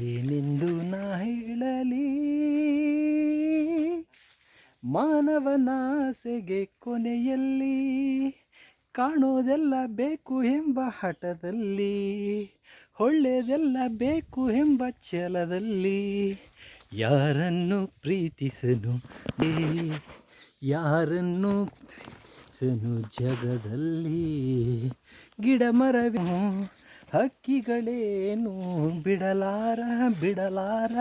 ಏನೆಂದು ನಾ ಹೇಳಲಿ? ಮಾನವನಾಸೆಗೆ ಕೊನೆಯಲ್ಲಿ ಕಾಣೋದೆಲ್ಲ ಬೇಕು ಎಂಬ ಹಠದಲ್ಲಿ ಒಳ್ಳೆಯದೆಲ್ಲ ಬೇಕು ಎಂಬ ಛಲದಲ್ಲಿ. ಯಾರನ್ನು ಪ್ರೀತಿಸನು ಯಾರನ್ನು ಸನು ಜಗದಲ್ಲಿ? ಗಿಡ ಮರವೇ ಹಕ್ಕಿಗಳೇನು ಬಿಡಲಾರ ಬಿಡಲಾರ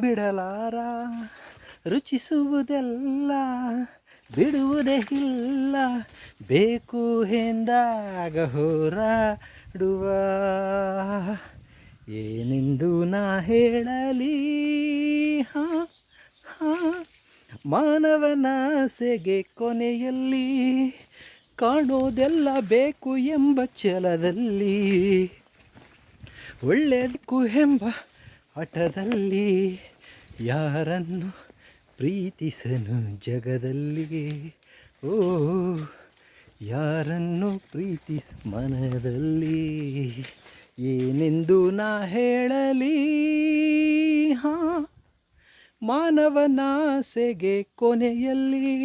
ಬಿಡಲಾರ? ರುಚಿಸುವುದೆಲ್ಲ ಬಿಡುವುದೇ ಇಲ್ಲ. ಬೇಕು ಎಂದಾಗ ಹೋರಾಡುವ. ಏನೆಂದು ನಾ ಹೇಳಲಿ? ಹಾ ಹಾ. ಮಾನವನಾಸೆಗೆ ಕೊನೆಯಲ್ಲಿ ಕಾಣೋದೆಲ್ಲ ಬೇಕು ಎಂಬ ಛಲದಲ್ಲಿ, ಒಳ್ಳೆಯದಕ್ಕೂ ಎಂಬ ಹಠದಲ್ಲಿ, ಯಾರನ್ನು ಪ್ರೀತಿಸನು ಜಗದಲ್ಲಿ? ಓ, ಯಾರನ್ನು ಪ್ರೀತಿಸ ಮನದಲ್ಲಿ? ಏನೆಂದು ನಾ ಹೇಳಲಿ? ಹಾ ಮಾನವನಾಸೆಗೆ ಕೊನೆಯಲ್ಲಿ